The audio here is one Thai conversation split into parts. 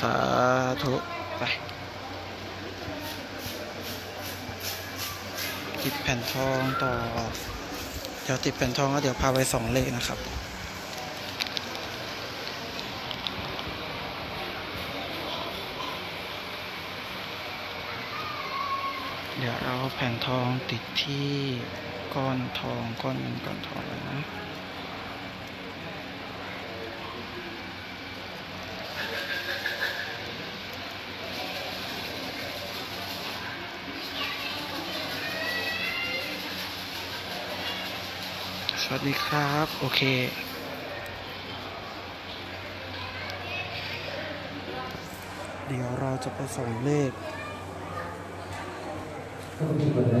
สาธุไปติดแผ่นทองต่อ เดี๋ยวติดแผ่นทองแล้วเดี๋ยวพาไปสองเลขนะครับเดี๋ยวเอาแผ่นทองติดที่ก้อนทองก้อนเงินก้อนทองเลยนะ สวัสดีครับ โอเค เดี๋ยวเราจะไปส่งเลข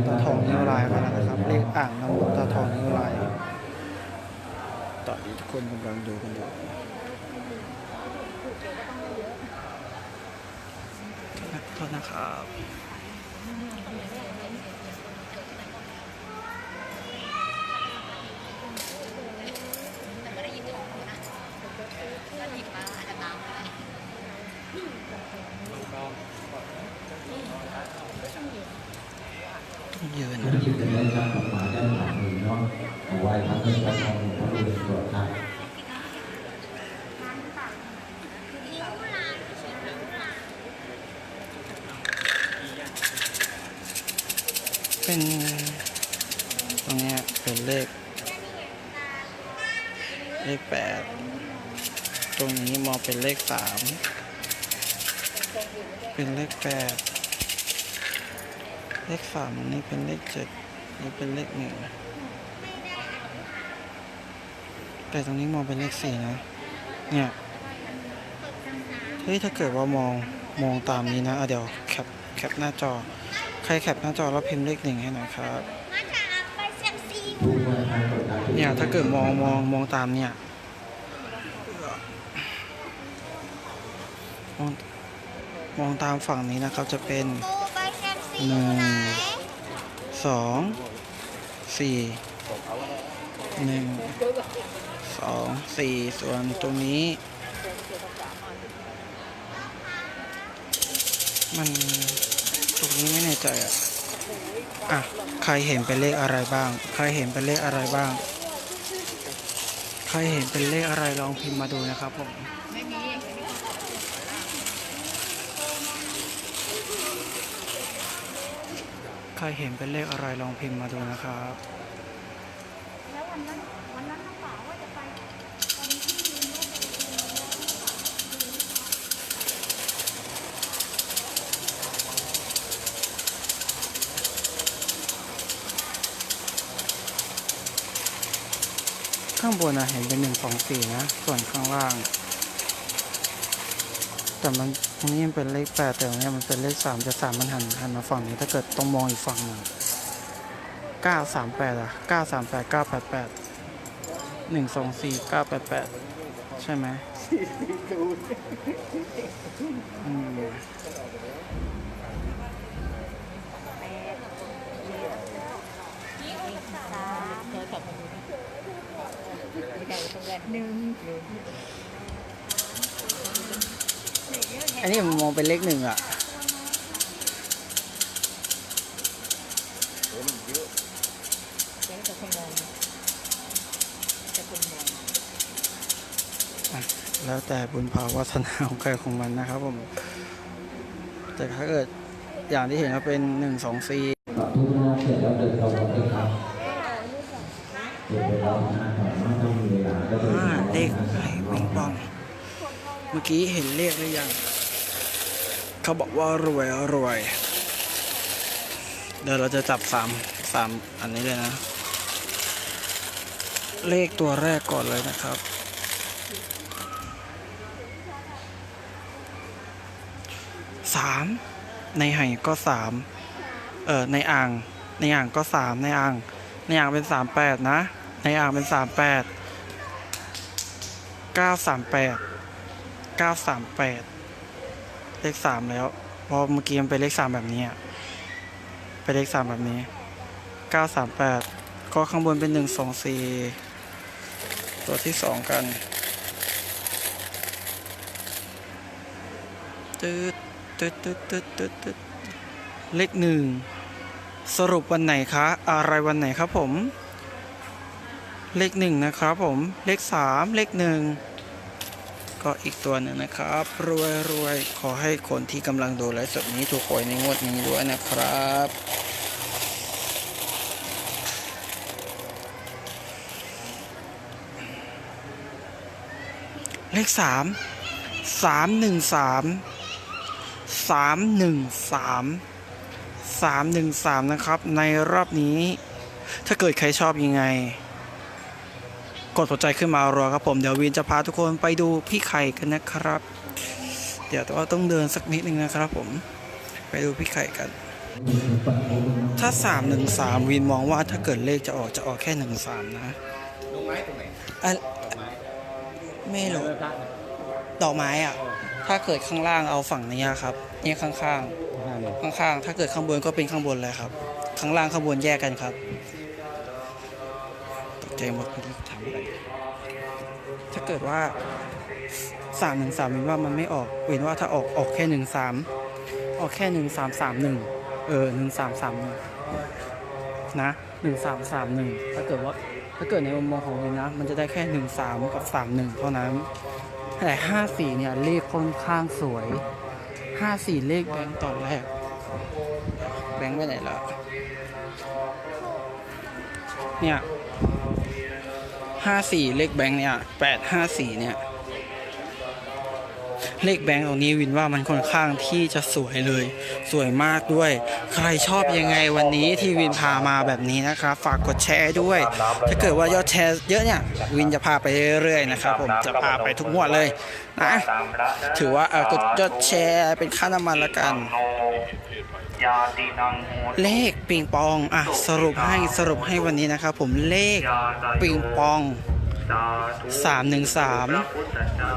ตาทองนิ้วลายมาแล้วนะครับ เลขอ่างน้ำมนต์ตาทองนิ้วลายตอนนี้ทุกคนกำลังดูกันอยู่โทษนะครับ แต่ไม่ได้ยินท้องเลยนะถ้าหยิบมาอาจจะตามได้ ต้องยืน ธุรกิจจะได้รับกฎหมายด้านหลังมือเนาะเอาไว้ทั้งเงินทั้งทองพระบรมโปรดครับเป็นตรงนี้เป็นเลข เลขแปดตรงนี้มองเป็นเลขสามเป็นเลขแปดเลขสามอันนี้เป็นเลขเจ็ดนี่เป็นเลขหนึ่ง แต่ตรงนี้มองเป็นเลขสี่นะ เนี่ยเฮ้ยถ้าเกิดว่ามองมองตามนี้นะะเดี๋ยวแคปแคปหน้าจอ ใครแคปหน้าจอแล้วพิมพ์เลขหนึ่งให้หน่อยครับเนี่ยถ้าเกิดมองมองมองตามเนี่ยมองมองตามฝั่งนี้นะครับจะเป็นหนึ่งสองสี่ หนึ่งสองสี่ส่วนตรงนี้ มันตรงนี้ไม่แน่ใจอะอะ ใครเห็นเป็นเลขอะไรบ้าง ใครเห็นเป็นเลขอะไรบ้าง ใครเห็นเป็นเลขอะไรลองพิมพ์มาดูนะครับผมใครเห็นเป็นเลขอะไรลองพิมพ์มาดูนะครับ แล้ววันนั้นวันนั้นน้องป๋าว่าจะไปตอนที่ยืนรถ ข้างบนนะเห็นเป็นหนึ่งสองสี่นะ ส่วนข้างล่าง แต่มันตรงนี้มันเป็นเลขแปดแต่ตรงนี้มันเป็นเลขสามแต่สามมันหันหันมาฝั่งนี้ถ้าเกิดต้องมองอีกฝั่งหนึ่งเก้าสามแปดอะเก้าสามแปดเก้าแปดแปดหนึ่งสองสี่เก้าแปดแปดใช่ไหมอืม หนึ่งอันนี้ผมมองเป็นเลขหนึ่งอะแล้วแต่คนมองแต่คนมองอะแล้วแต่บุญภาวาสนาของใครของมันนะครับผม แต่ถ้าเกิดอย่างที่เห็นก็เป็นหนึ่งสองสี่ปรับทุกหน้าเสร็จแล้วเดินตรงไปครับเดินไปรอบหน้า ก่อนว่าต้องมีเลาเลขรอบหน้าไอ้ปิงปอง เมื่อกี้เห็นเลขหรือยัง เขาบอกว่ารวยรวย เดี๋ยวเราจะจับสามสามอันนี้เลยนะ เลขตัวแรกก่อนเลยนะครับ สาม ในไห่ก็สาม เออในอ่าง ในอ่างก็สามในอ่าง ในอ่างเป็นสามแปดนะ ในอ่างเป็นสามแปดเก้าสามแปดเก้าสามแปดเลขสามแล้วพอเมื่อกี้มันเป็นเลขสามแบบนี้เป็นเลขสามแบบนี้เก้าสามแปดก็ข้างบนเป็นหนึ่งสองสี่ตัวที่สองกันตืดตืดตืดตืดตืดตืดเลขหนึ่งสรุปวันไหนคะ อะไรวันไหนครับผม เลขหนึ่งนะครับผมเลขสามเลขหนึ่งก็อีกตัวหนึ่งนะครับ รวยรวยขอให้คนที่กำลังดูไลฟ์สดนี้ถูกหวยในงวดนี้ด้วยนะครับเลขสามสามหนึ่งสามสามหนึ่งสามสามหนึ่งสามนะครับ ในรอบนี้ ถ้าเกิดใครชอบยังไง กดหัวใจขึ้นมารอครับผมเดี๋ยววินจะพาทุกคนไปดูพี่ไข่กันนะครับ เดี๋ยวเราต้องเดินสักนิดนึงนะครับผมไปดูพี่ไข่กัน ถ้าสามหนึ่งสามวินมองว่าถ้าเกิดเลขจะออกจะออกแค่หนึ่งสามนะลงไม้ตรงไหนอะไม่รู้ดอกไม้อะ ถ้าเกิดข้างล่างเอาฝั่งนี้ครับเนี่ยข้างๆข้างๆ ถ้าเกิดข้างบนก็เป็นข้างบนเลยครับ ข้างล่างข้างบนแยกกันครับตก ใจหมดเมื่อกี้ถามอะไรถ้าเกิดว่าสามหนึ่งสามเวินว่ามันไม่ออกเว้นว่าถ้าออกออกแค่หนึ่งสามออกแค่หนึ่งสามสามหนึ่งเออหนึ่งสามสามหนึ่งนะหนึ่งสามสามหนึ่งถ้าเกิดว่าถ้าเกิดในมุมมองของวินนะ มันจะได้แค่หนึ่งสามกับสามหนึ่งเท่านั้น แต่ห้าสี่เนี่ยเลขค่อนข้างสวยห้าสี่เลขแบงค์ตอนแรก แบงค์ไปไหนละเนี่ย ห้าสี่เลขแบงค์เนี่ยแปดห้าสี่เนี่ย เลขแบงค์ตรงนี้วินว่ามันค่อนข้างที่จะสวยเลย สวยมากด้วย ใครชอบยังไงวันนี้ที่วินพามาแบบนี้นะครับ ฝากกดแชร์ด้วย ถ้าเกิดว่ายอดแชร์เยอะเนี่ย วินจะพาไปเรื่อยๆนะครับ ผมจะพาไปทุกงวดเลยนะ ถือว่าเออกดยอดแชร์เป็นค่าน้ำมันละกัน เลขปิงปองอะสรุปให้สรุปให้วันนี้นะครับผมเลขยาตาปิงปองสาธุสามหนึ่งสามพระพุทธเจ้า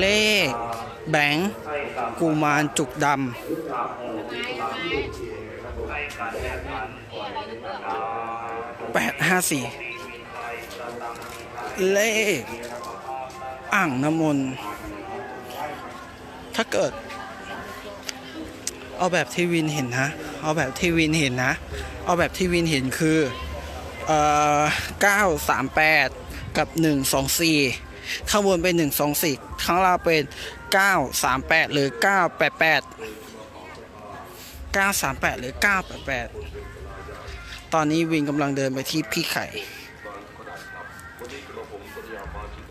เลขแบงค์ให้กับกุมารจุกดพระโหติให้กันและกันสาธุำแปดห้าสี่เลขอ่างน้ำมนต์ถ้าเกิด เอาแบบที่วินเห็นนะ เอาแบบที่วินเห็นนะ เอาแบบที่วินเห็นคือเอ่อ938 กับ 124 ข้างบนเป็น 124 ข้างล่างเป็น 938 หรือ 988 938 หรือ 988 ตอนนี้วินกำลังเดินไปที่พี่ไข่